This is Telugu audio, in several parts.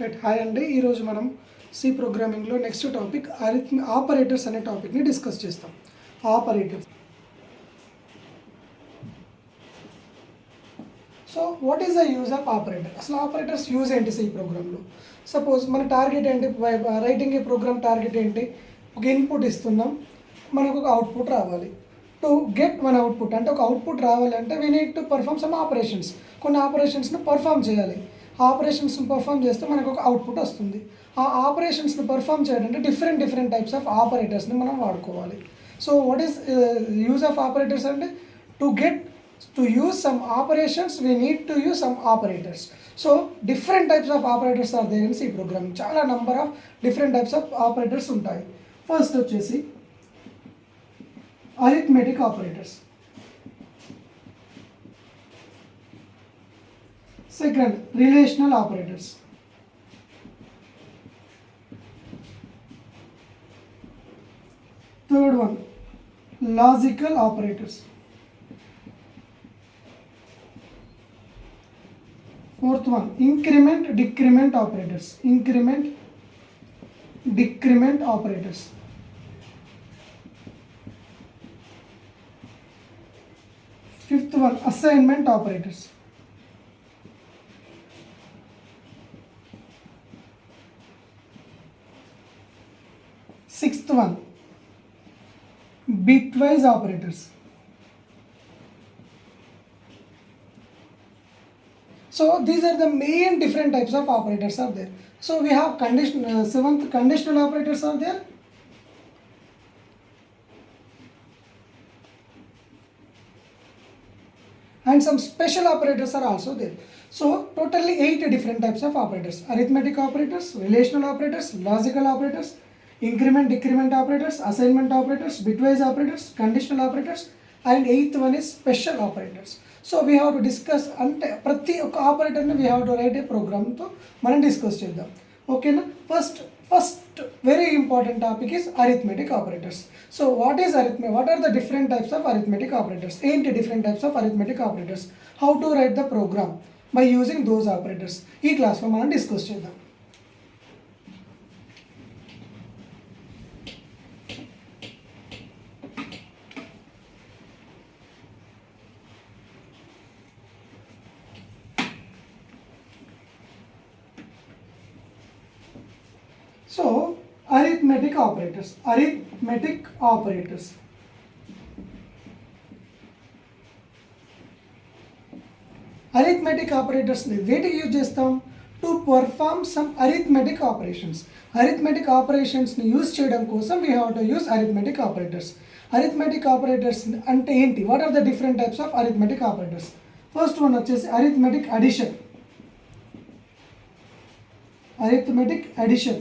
రైట్ హాయ్ అండి. ఈరోజు మనం సి ప్రోగ్రామింగ్లో నెక్స్ట్ టాపిక్ అరిథ్ ఆపరేటర్స్ అనే టాపిక్ని డిస్కస్ చేస్తాం. Operators so what is the use of operator అసలు ఆపరేటర్స్ యూజ్ ఏంటి సి ప్రోగ్రాంలో సపోజ్ మన టార్గెట్ ఏంటి? రైటింగ్ ఏ ప్రోగ్రామ్ టార్గెట్ ఏంటి? ఒక ఇన్పుట్ ఇస్తున్నాం. మనకు ఒక అవుట్పుట్ రావాలి. టు గెట్ వన్ అవుట్పుట్ అంటే ఒక అవుట్పుట్ రావాలంటే we need to perform some operations కొన్ని ఆపరేషన్స్ను పర్ఫామ్ చేయాలి. ఆపరేషన్స్ని పర్ఫామ్ చేస్తే మనకు ఒక అవుట్పుట్ వస్తుంది. ఆ ఆపరేషన్స్ని పర్ఫామ్ చేయాలంటే డిఫరెంట్ డిఫరెంట్ టైప్స్ ఆఫ్ ఆపరేటర్స్ని మనం వాడుకోవాలి. So what is use of operators అంటే to get to use some operations we need to use some operators so different types of operators are there ఈ ప్రోగ్రామ్ చాలా number of different types of operators ఉంటాయి. ఫస్ట్ వచ్చేసి arithmetic operators second relational operators third one logical operators fourth one increment decrement operators increment decrement operators fifth one assignment operators Sixth one, bitwise operators. So these are the main different types of operators are there. So we have conditional, uh, seventh conditional operators are there. And some special operators are also there. So totally eight different types of operators. Arithmetic operators, relational operators, logical operators, increment decrement operators assignment operators bitwise operators conditional operators and eighth one is special operators so we have to discuss అంటే ప్రతి ఒక్క ఆపరేటర్ని we have to write a ప్రోగ్రామ్తో మనం డిస్కస్ చేద్దాం. ఓకేనా first first very important topic is arithmetic operators so what is అరిథమె what are the different types of arithmetic operators ఏంటి different types of arithmetic operators how to write the program by using those operators ఈ క్లాస్లో మనం డిస్కస్ చేద్దాం. So arithmetic operators. Arithmetic operators. Arithmetic ఆపరేటర్స్ని వేటికి యూజ్ చేస్తాం? To perform some arithmetic operations arithmetic ఆపరేషన్స్ని use చేయడం కోసం we have to use arithmetic operators arithmetic operators అంటే ఏంటి? What are the different types of arithmetic operators first one వచ్చేసి arithmetic addition arithmetic addition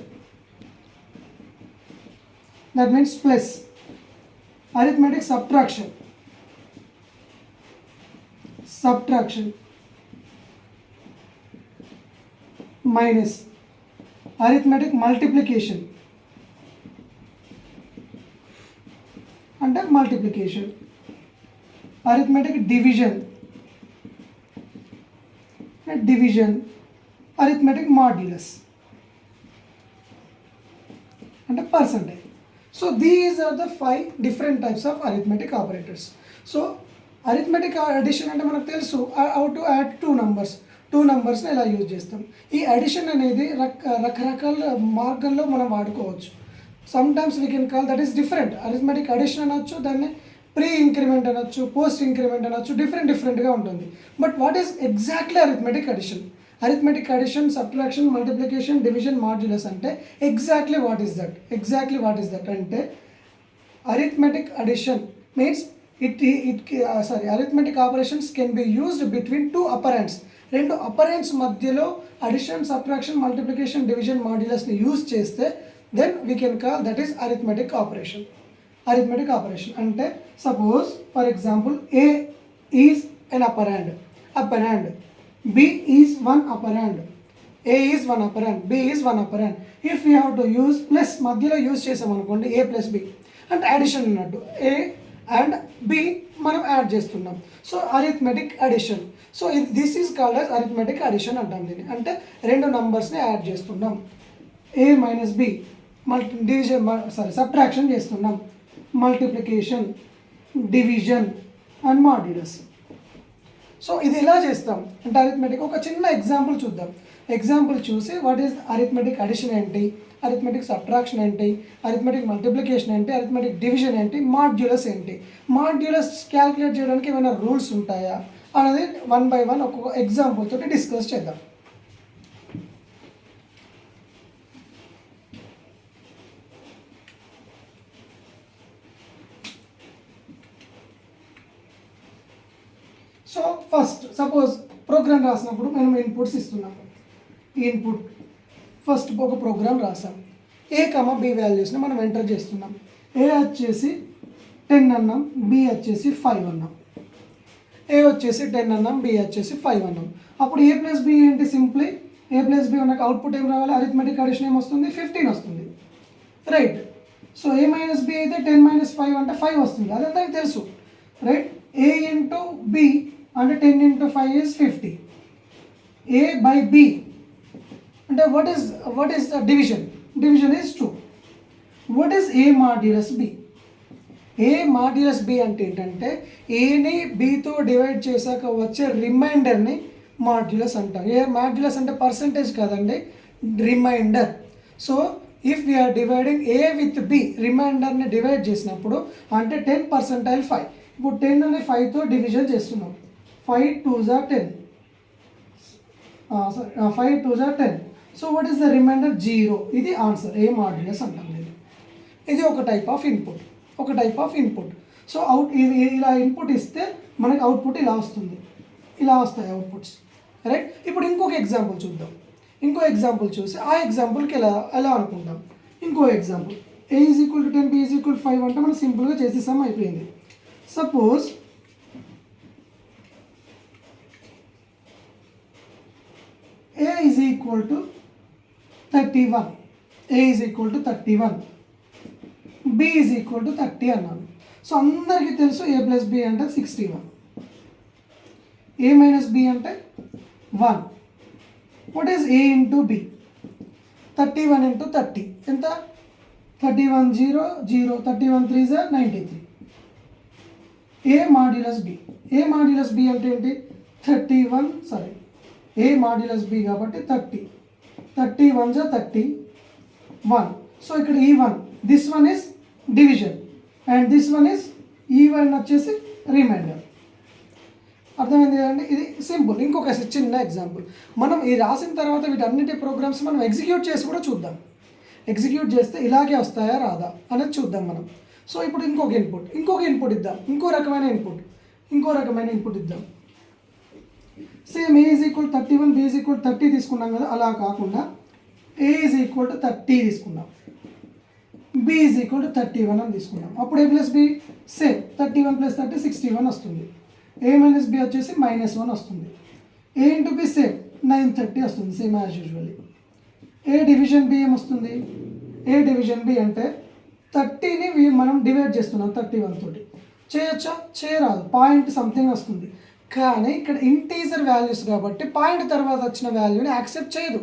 that means plus. Arithmetic subtraction. Subtraction. Minus. Arithmetic multiplication. Under multiplication. Arithmetic division. Division. Arithmetic modulus. And a percentage. So these are the five different types of arithmetic operators so arithmetic addition అంటే మనకు తెలుసు. How to add two numbers two నంబర్స్ని ఎలా యూజ్ చేస్తాం? ఈ అడిషన్ అనేది రక రకరకాల మార్గంలో మనం వాడుకోవచ్చు. Sometimes we can call that is different arithmetic addition అనొచ్చు దాన్ని ప్రీ ఇంక్రిమెంట్ అనొచ్చు పోస్ట్ ఇంక్రిమెంట్ అనొచ్చు డిఫరెంట్ డిఫరెంట్గా ఉంటుంది. But what is exactly arithmetic addition arithmetic addition subtraction multiplication division modulus అంటే exactly what is that exactly what is that అంటే arithmetic addition means it it sorry arithmetic operations can be used between two operands రెండు అపరెంట్స్ మధ్యలో అడిషన్ సబ్ట్రాక్షన్ మల్టిప్లికేషన్ డివిజన్ మాడ్యులస్ని యూజ్ చేస్తే then we can call that is arithmetic operation arithmetic operation అంటే suppose for example A is an operand operand B is one operand. A is one operand. B is one operand. If we have to use plus మధ్యలో యూజ్ చేసాం అనుకోండి ఏ ప్లస్ బి అంటే అడిషన్ అన్నట్టు ఏ అండ్ బి మనం యాడ్ చేస్తున్నాం. సో అరిథమెటిక్ అడిషన్ సో ఇది this is called as arithmetic addition అంటాం దీన్ని. అంటే రెండు నంబర్స్ని యాడ్ చేస్తున్నాం. A minus B multi division sorry subtraction చేస్తున్నాం. Multiplication division and modulus so ఇది ఎలా చేస్తాం? అంటే అరిథమెటిక్ ఒక చిన్న ఎగ్జాంపుల్ చూద్దాం. ఎగ్జాంపుల్ చూసి వాట్ ఈస్ అరిథమెటిక్ అడిషన్ ఏంటి? అరిథమెటిక్ సబ్ట్రాక్షన్ ఏంటి? అరిథమెటిక్ మల్టిప్లికేషన్ ఏంటి? అరిథమెటిక్ డివిజన్ ఏంటి? మాడ్యులస్ ఏంటి? మాడ్యులస్ క్యాలిక్యులేట్ చేయడానికి ఏమైనా రూల్స్ ఉంటాయా? అనేది వన్ బై వన్ ఒక్కొక్క ఎగ్జాంపుల్ తోటి డిస్కస్ చేద్దాం. సో ఫస్ట్ సపోజ్ ప్రోగ్రామ్ రాసినప్పుడు మనం ఇన్పుట్స్ ఇస్తున్నాము ఇన్పుట్ ఫస్ట్ ఒక ప్రోగ్రామ్ రాసాం. ఏ కమ బి వాల్యూస్ని మనం ఎంటర్ చేస్తున్నాం. ఏ వచ్చేసి టెన్ అన్నాం బి వచ్చేసి ఫైవ్ అన్నాం. ఏ వచ్చేసి టెన్ అన్నాం బి వచ్చేసి ఫైవ్ అన్నాం. అప్పుడు ఏ ప్లస్ బి ఏంటి? సింప్లీ ఏ ప్లస్ బి మనకు అవుట్పుట్ ఏం రావాలి? అరిథమెటిక్ అడిషన్ ఏం వస్తుంది? ఫిఫ్టీన్ వస్తుంది. Right so A minus B అయితే టెన్ మైనస్ ఫైవ్ అంటే ఫైవ్ వస్తుంది. అదంతా తెలుసు. రైట్ ఏ ఇంటూ బి అంటే ten into five is fifty A by B అంటే what is what is the division division is two what is A modulus B A modulus B అంటే ఏంటంటే ఏని బితో డివైడ్ చేశాక వచ్చే రిమైండర్ని మాడ్యులస్ అంటారు ఏ మాడ్యులస్ అంటే పర్సంటేజ్ కాదండి remainder so if we are dividing A with B రిమైండర్ని divide చేసినప్పుడు అంటే టెన్ పర్సెంటైల్ ఫైవ్ ఇప్పుడు టెన్ అనే ఫైవ్తో డివిజన్ చేస్తున్నాం. ఫైవ్ టూ జా టెన్ సారీ ఫైవ్ టూ జా ten so what is the remainder zero ఇది ఆన్సర్ ఏం మాడ్యులస్ అంటాం దీన్ని ఇది ఒక టైప్ ఆఫ్ ఇన్పుట్ ఒక type of input so out ఇది ఇలా ఇన్పుట్ ఇస్తే మనకి అవుట్పుట్ ఇలా వస్తుంది. ఇలా వస్తాయి అవుట్పుట్స్ రైట్ ఇప్పుడు ఇంకొక ఎగ్జాంపుల్ చూద్దాం. ఇంకో ఎగ్జాంపుల్ చూసి ఆ ఎగ్జాంపుల్కి ఎలా ఎలా అనుకుంటాం ఇంకో example A is equal to ten B is equal five అంటే మనం సింపుల్గా చేసేసాం అయిపోయింది. Suppose A is equal to thirty one A is equal to thirty one B is equal to thirty అన్నాను. సో అందరికీ తెలుసు ఏ ప్లస్ బి అంటే sixty one A minus B అంటే one what is A into B thirty one into thirty ఎంత? Thirty one zero zero thirty one three జా ninety three A modulus B A modulus B అంటే ఏంటి? Thirty one sorry A modulus B కాబట్టి థర్టీ. థర్టీ వన్ జా థర్టీ వన్. సో ఇక్కడ ఈ one. This one is division and this one is ఈ వన్ వచ్చేసి రిమైండర్ అర్థమైంది కదండి? ఇది సింపుల్. ఇంకొక చిన్న ఎగ్జాంపుల్ మనం ఇది రాసిన తర్వాత వీటన్నిటి ప్రోగ్రామ్స్ మనం ఎగ్జిక్యూట్ చేసి కూడా చూద్దాం. ఎగ్జిక్యూట్ చేస్తే ఇలాగే వస్తాయా రాదా అనేది చూద్దాం మనం. సో ఇప్పుడు ఇంకొక ఇన్పుట్ ఇంకొక ఇన్పుట్ ఇద్దాం. ఇంకో రకమైన ఇన్పుట్ ఇంకో రకమైన ఇన్పుట్ ఇద్దాం. Same A is equal thirty one B is equal thirty తీసుకున్నాం కదా అలా కాకుండా A is equal to thirty తీసుకున్నాం. B is equal to thirty one అని తీసుకున్నాం. అప్పుడు A plus B same thirty one plus thirty sixty one వస్తుంది. ఏ మైనస్ బి వచ్చేసి మైనస్ వన్ వస్తుంది. A into B same nine thirty వస్తుంది same as usually A division B ఏం వస్తుంది ఏ డివిజన్ బి అంటే థర్టీని మనం డివైడ్ చేస్తున్నాం థర్టీ వన్ తోటి. చేయొచ్చా? చేయరాదు. పాయింట్ సంథింగ్ వస్తుంది. కానీ ఇక్కడ ఇంటీజర్ వాల్యూస్ కాబట్టి పాయింట్ తర్వాత వచ్చిన వాల్యూని యాక్సెప్ట్ చేయదు.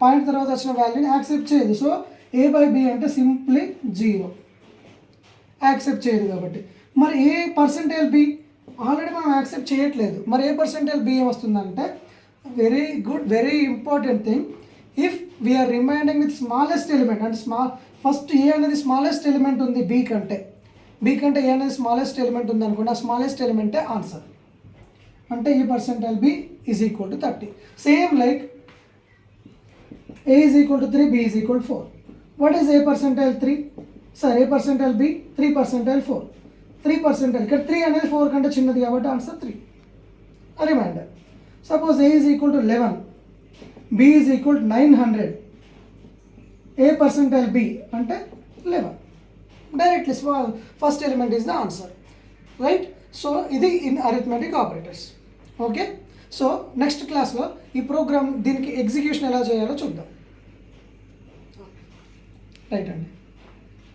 పాయింట్ తర్వాత వచ్చిన వాల్యూని యాక్సెప్ట్ చేయదు. సో ఏ బై బి అంటే సింప్లీ జీరో యాక్సెప్ట్ చేయదు కాబట్టి. మరి ఏ పర్సెంటేజ్ బి ఆల్రెడీ మనం యాక్సెప్ట్ చేయట్లేదు. మరి ఏ పర్సెంటేజ్ బి ఏమొస్తుందంటే very good very important thing if we are reminding with smallest element అంటే స్మాల్ ఫస్ట్ ఏ అనేది స్మాలెస్ట్ ఎలిమెంట్ ఉంది బి కంటే. బి కంటే ఏ అనేది స్మాలెస్ట్ ఎలిమెంట్ ఉంది అనుకోండి ఆ స్మాలెస్ట్ ఎలిమెంటే ఆన్సర్ అంటే A percentile B is equal to thirty same like A is equal to three B is equal four what is A percentile three sir A percentile B three percentile four three percentile ఇక్కడ త్రీ అనేది ఫోర్ కంటే చిన్నది కాబట్టి answer three remainder suppose A is equal to eleven B is equal to nine hundred A percentile B అంటే eleven directly first element is the answer right so ఇది in arithmetic operators okay so next క్లాస్లో ఈ ప్రోగ్రామ్ దీనికి ఎగ్జిక్యూషన్ ఎలా చేయాలో చూద్దాం. రైట్ అండి.